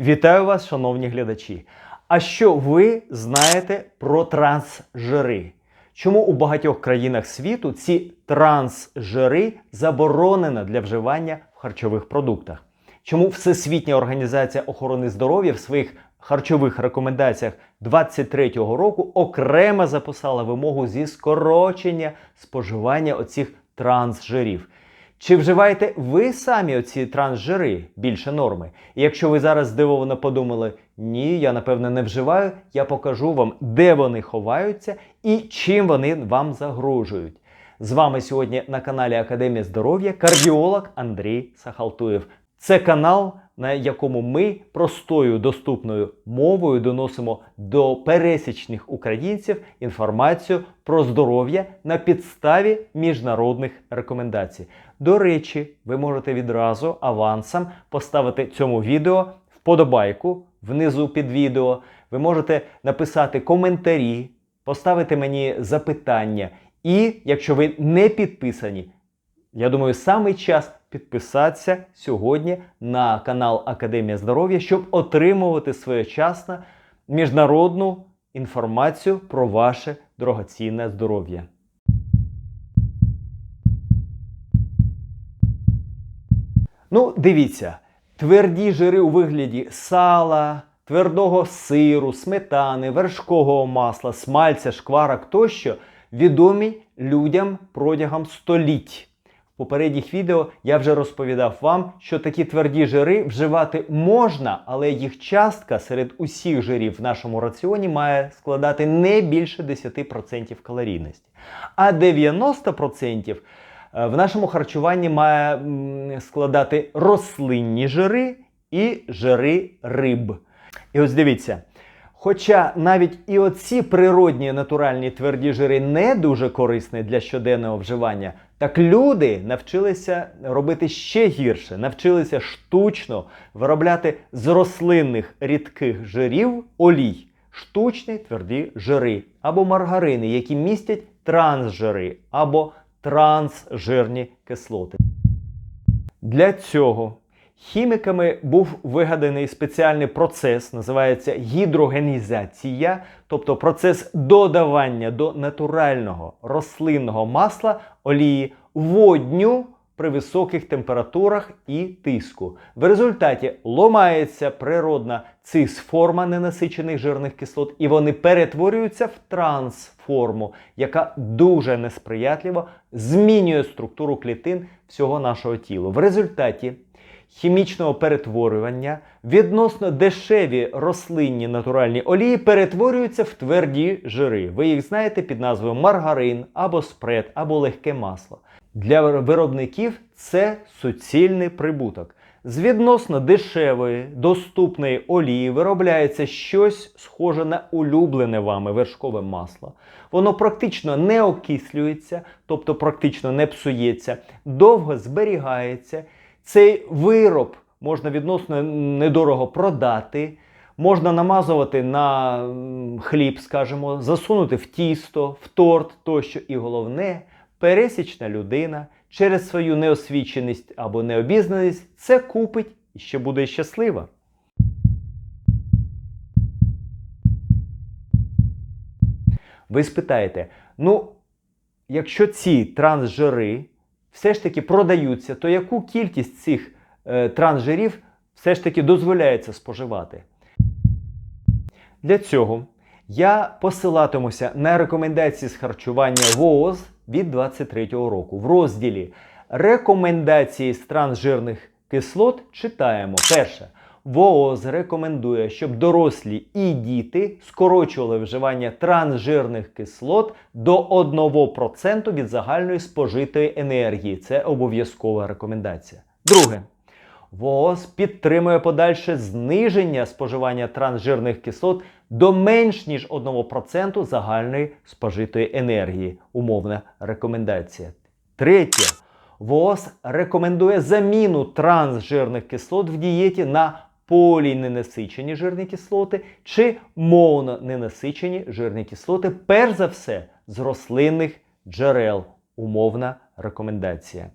Вітаю вас, шановні глядачі. А що ви знаєте про трансжири? Чому у багатьох країнах світу ці трансжири заборонено для вживання в харчових продуктах? Чому Всесвітня організація охорони здоров'я в своїх харчових рекомендаціях 23-го року окремо записала вимогу зі скорочення споживання оцих трансжирів? Чи вживаєте ви самі оці трансжири більше норми? І якщо ви зараз здивовано подумали, ні, я напевно не вживаю, я покажу вам, де вони ховаються і чим вони вам загрожують. З вами сьогодні на каналі Академія здоров'я кардіолог Андрій Сахалтуєв. Це канал, на якому ми простою доступною мовою доносимо до пересічних українців інформацію про здоров'я на підставі міжнародних рекомендацій. До речі, ви можете відразу авансом поставити цьому відео вподобайку внизу під відео. Ви можете написати коментарі, поставити мені запитання. І якщо ви не підписані, я думаю, саме час підписатися сьогодні на канал Академія здоров'я, щоб отримувати своєчасно міжнародну інформацію про ваше дорогоцінне здоров'я. Ну, дивіться, тверді жири у вигляді сала, твердого сиру, сметани, вершкового масла, смальця, шкварок тощо відомі людям протягом століть. Попередніх відео я вже розповідав вам, що такі тверді жири вживати можна, але їх частка серед усіх жирів в нашому раціоні має складати не більше 10% калорійності. А 90% в нашому харчуванні має складати рослинні жири і жири риб. І ось дивіться. Хоча навіть і оці природні натуральні тверді жири не дуже корисні для щоденного вживання, так люди навчилися робити ще гірше, навчилися штучно виробляти з рослинних рідких жирів олій, штучні тверді жири або маргарини, які містять трансжири або трансжирні кислоти. Для цього хіміками був вигаданий спеціальний процес, називається гідрогенізація, тобто процес додавання до натурального рослинного масла олії водню при високих температурах і тиску. В результаті ломається природна цисформа ненасичених жирних кислот, і вони перетворюються в трансформу, яка дуже несприятливо змінює структуру клітин всього нашого тіла. В результаті хімічного перетворювання відносно дешеві рослинні натуральні олії перетворюються в тверді жири. Ви їх знаєте під назвою маргарин або спред, або легке масло. Для виробників це суцільний прибуток. З відносно дешевої, доступної олії виробляється щось схоже на улюблене вами вершкове масло. Воно практично не окислюється, тобто практично не псується, довго зберігається. Цей вироб можна відносно недорого продати, можна намазувати на хліб, скажімо, засунути в тісто, в торт тощо. І головне, пересічна людина через свою неосвіченість або необізнаність це купить і ще буде щаслива. Ви спитаєте, ну, якщо ці трансжири все ж таки продаються, то яку кількість цих е, трансжирів все ж таки дозволяється споживати? Для цього я посилатимуся на рекомендації з харчування ВООЗ від 23-го року. В розділі Рекомендації з трансжирних кислот читаємо перше. ВООЗ рекомендує, щоб дорослі і діти скорочували вживання трансжирних кислот до 1% від загальної спожитої енергії. Це обов'язкова рекомендація. Друге. ВООЗ підтримує подальше зниження споживання трансжирних кислот до менш ніж 1% загальної спожитої енергії. Умовна рекомендація. Третє. ВООЗ рекомендує заміну трансжирних кислот в дієті на поліненасичені жирні кислоти чи мононенасичені жирні кислоти, перш за все з рослинних джерел. Умовна рекомендація.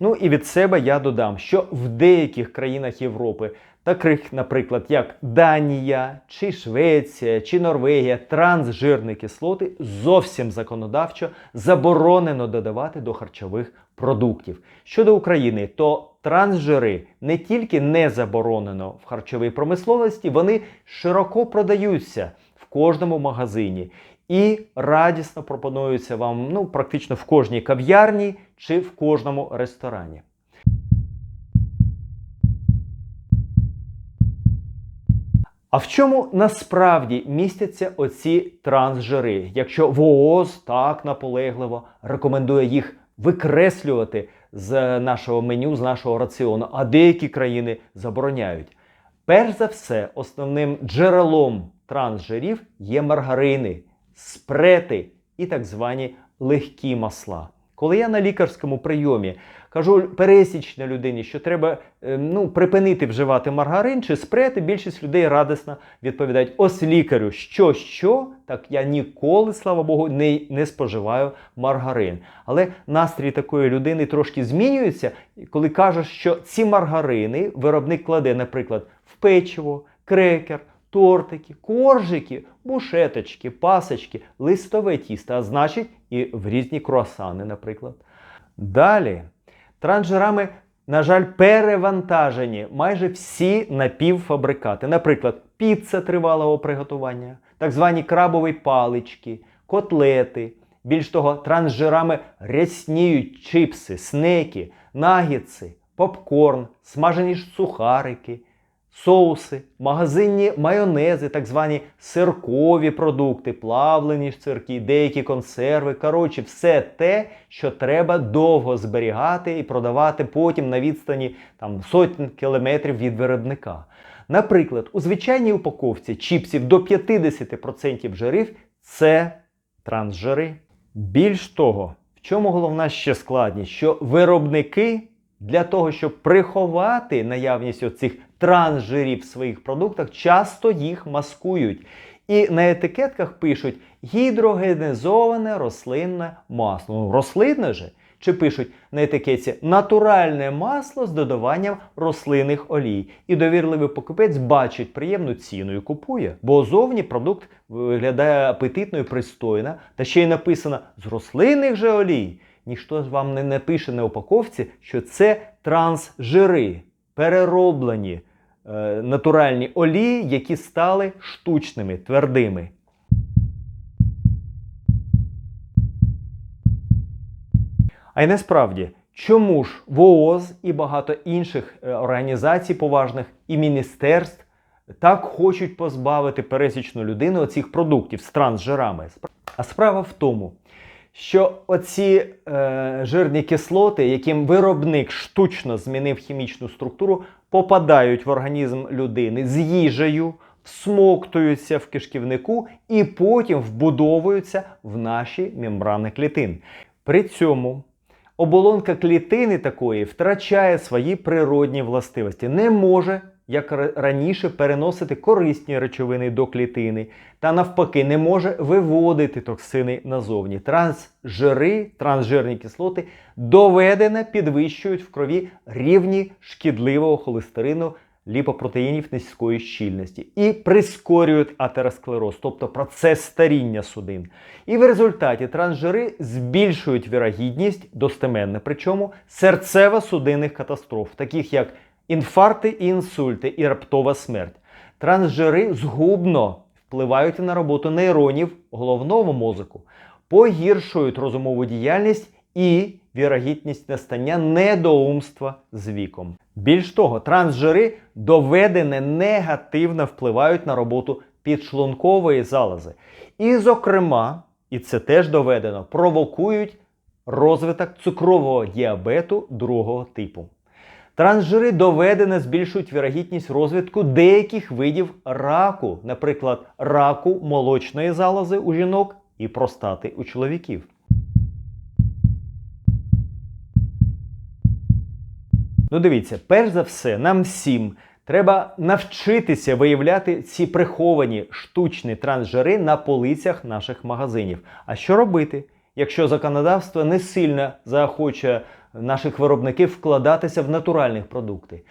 Ну і від себе я додам, що в деяких країнах Європи, таких, наприклад, як Данія, чи Швеція, чи Норвегія, трансжирні кислоти зовсім законодавчо заборонено додавати до харчових продуктів. Щодо України, то трансжири не тільки не заборонено в харчовій промисловості, вони широко продаються в кожному магазині. І радісно пропонуються вам ну, практично в кожній кав'ярні чи в кожному ресторані. А в чому насправді містяться оці трансжири, якщо ВООЗ так наполегливо рекомендує їх викреслювати з нашого меню, з нашого раціону, а деякі країни забороняють? Перш за все, основним джерелом трансжирів є маргарини, спрети і так звані легкі масла. Коли я на лікарському прийомі кажу пересічній людині, що треба е, ну, припинити вживати маргарин чи спрети, більшість людей радісно відповідають: ось лікарю, що, що, так я ніколи, слава Богу, не, не споживаю маргарин. Але настрій такої людини трошки змінюється, коли кажеш, що ці маргарини виробник кладе, наприклад, в печиво, крекер. Тортики, коржики, бушеточки, пасочки, листове тісто, а значить і в різні круасани, наприклад. Далі, трансжирами, на жаль, перевантажені майже всі напівфабрикати. Наприклад, піца тривалого приготування, так звані крабові палички, котлети. Більш того, трансжирами рясніють чипси, снеки, нагітси, попкорн, смажені ж сухарики соуси, магазинні майонези, так звані сиркові продукти, плавлені сирки, деякі консерви. Коротше, все те, що треба довго зберігати і продавати потім на відстані там, сотень кілометрів від виробника. Наприклад, у звичайній упаковці чіпсів до 50% жирів це трансжири. Більш того, в чому головна ще складність, що виробники для того, щоб приховати наявність оцих трансжирів в своїх продуктах, часто їх маскують. І на етикетках пишуть гідрогенізоване рослинне масло. Ну, рослинне же. Чи пишуть на етикетці натуральне масло з додаванням рослинних олій. І довірливий покупець бачить приємну ціну і купує, бо зовні продукт виглядає апетитно і пристойно, та ще й написано з рослинних же олій. Ніхто ж вам не напише на упаковці, що це трансжири, перероблені е, натуральні олії, які стали штучними, твердими. А й насправді, чому ж ВООЗ і багато інших е, організацій поважних і міністерств так хочуть позбавити пересічну людину оцих продуктів з трансжирами? А справа в тому, що оці е, жирні кислоти, яким виробник штучно змінив хімічну структуру, попадають в організм людини з їжею, всмоктуються в кишківнику і потім вбудовуються в наші мембрани клітин. При цьому оболонка клітини такої втрачає свої природні властивості, не може як раніше переносити корисні речовини до клітини, та навпаки, не може виводити токсини назовні. Трансжири, трансжирні кислоти доведено підвищують в крові рівні шкідливого холестерину. Ліпопротеїнів низької щільності і прискорюють атеросклероз, тобто процес старіння судин. І в результаті трансжири збільшують вірогідність, достеменно причому серцево-судинних катастроф, таких як інфаркти і інсульти і раптова смерть. Трансжири згубно впливають на роботу нейронів головного мозку, погіршують розумову діяльність і вірогідність настання недоумства з віком. Більш того, трансжири доведене негативно впливають на роботу підшлункової залози. І, зокрема, і це теж доведено, провокують розвиток цукрового діабету другого типу. Трансжири доведено збільшують вірогідність розвитку деяких видів раку, наприклад, раку молочної залози у жінок і простати у чоловіків. Ну, дивіться, перш за все, нам всім треба навчитися виявляти ці приховані штучні трансжири на полицях наших магазинів. А що робити? Якщо законодавство не сильно заохочує наших виробників вкладатися в натуральні продукти.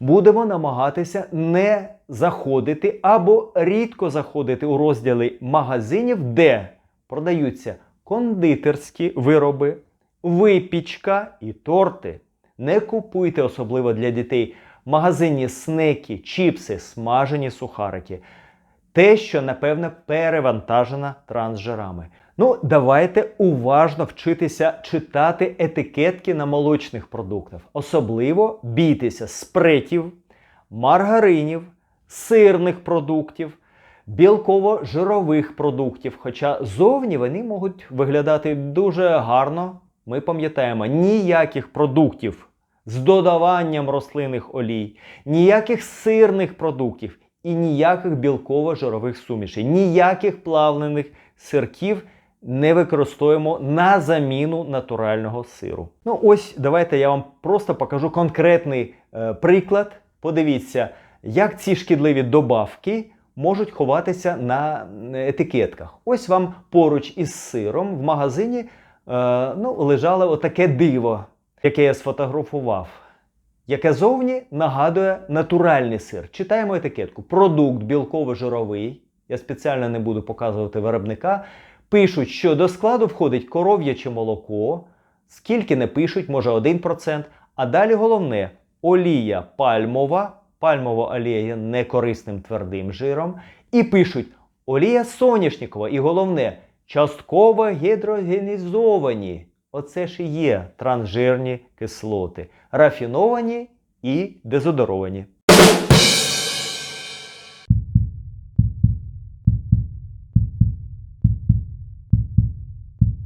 Будемо намагатися не заходити або рідко заходити у розділи магазинів, де продаються кондитерські вироби, випічка і торти. Не купуйте особливо для дітей магазинні снеки, чіпси, смажені сухарики. Те, що, напевно, перевантажено трансжирами. Ну, давайте уважно вчитися читати етикетки на молочних продуктах. Особливо бійтеся спретів, маргаринів, сирних продуктів, білково-жирових продуктів. Хоча зовні вони можуть виглядати дуже гарно. Ми пам'ятаємо, ніяких продуктів з додаванням рослинних олій, ніяких сирних продуктів і ніяких білково-жирових сумішей, ніяких плавлених сирків не використовуємо на заміну натурального сиру. Ну ось давайте я вам просто покажу конкретний е, приклад. Подивіться, як ці шкідливі добавки можуть ховатися на етикетках. Ось вам поруч із сиром в магазині е, ну, лежало отаке диво, яке я сфотографував. Яке зовні нагадує натуральний сир. Читаємо етикетку. Продукт білково-жировий. Я спеціально не буду показувати виробника. Пишуть, що до складу входить коров'яче молоко, скільки не пишуть, може 1%. А далі головне олія пальмова, пальмова олія є некорисним твердим жиром. І пишуть олія соняшникова. І головне, частково гідрогенізовані. Оце ж і є трансжирні кислоти, рафіновані і дезодоровані.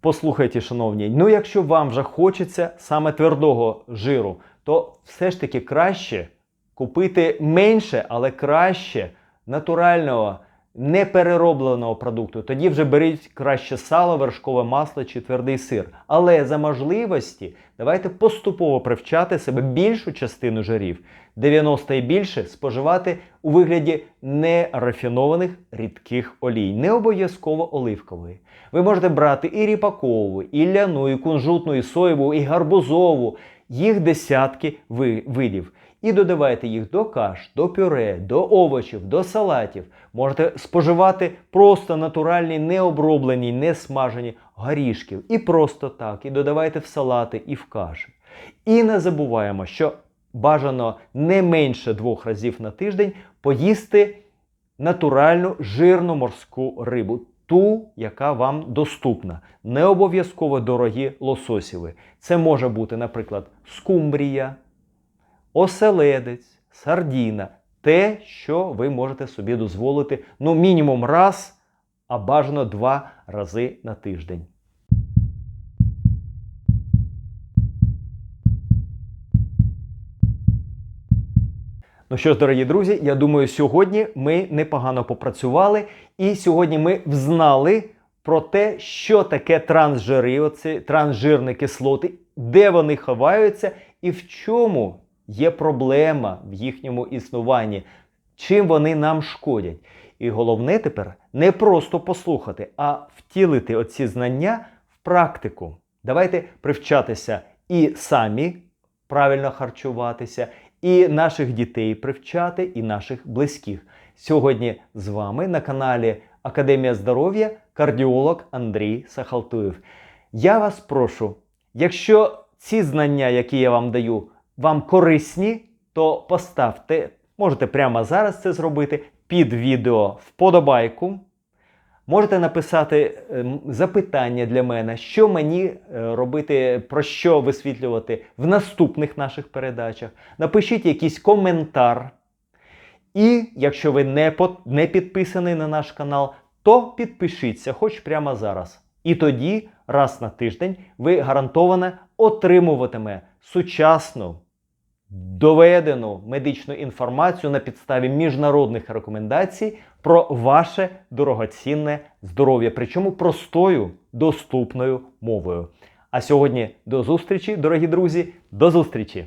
Послухайте, шановні, ну якщо вам вже хочеться саме твердого жиру, то все ж таки краще купити менше, але краще натурального, непереробленого продукту. Тоді вже беріть краще сало, вершкове масло чи твердий сир. Але за можливості давайте поступово привчати себе більшу частину жирів, 90 і більше споживати у вигляді нерафінованих рідких олій, не обов'язково оливкової. Ви можете брати і ріпакову, і ляну, і кунжутну, і соєву, і гарбузову. Їх десятки ви- видів. І додавайте їх до каш, до пюре, до овочів, до салатів. Можете споживати просто натуральні, необроблені, не смажені горішків. І просто так. І додавайте в салати, і в каші. І не забуваємо, що бажано не менше двох разів на тиждень поїсти натуральну жирну морську рибу. Ту, яка вам доступна. Не обов'язково дорогі лососіви. Це може бути, наприклад, скумбрія, оселедець, сардіна. Те, що ви можете собі дозволити ну, мінімум раз, а бажано два рази на тиждень. Ну що ж, дорогі друзі, я думаю, сьогодні ми непогано попрацювали, і сьогодні ми взнали про те, що таке трансжири, оці трансжирні кислоти, де вони ховаються і в чому є проблема в їхньому існуванні, чим вони нам шкодять. І головне тепер не просто послухати, а втілити оці знання в практику. Давайте привчатися і самі правильно харчуватися, і наших дітей привчати, і наших близьких. Сьогодні з вами на каналі Академія здоров'я кардіолог Андрій Сахалтуєв. Я вас прошу, якщо ці знання, які я вам даю, вам корисні, то поставте, можете прямо зараз це зробити під відео вподобайку. Можете написати ем, запитання для мене, що мені е, робити, про що висвітлювати в наступних наших передачах. Напишіть якийсь коментар. І якщо ви не, не підписаний на наш канал, то підпишіться, хоч прямо зараз. І тоді, раз на тиждень, ви гарантовано отримуватиме сучасну, доведену медичну інформацію на підставі міжнародних рекомендацій про ваше дорогоцінне здоров'я, причому простою, доступною мовою. А сьогодні до зустрічі, дорогі друзі, до зустрічі!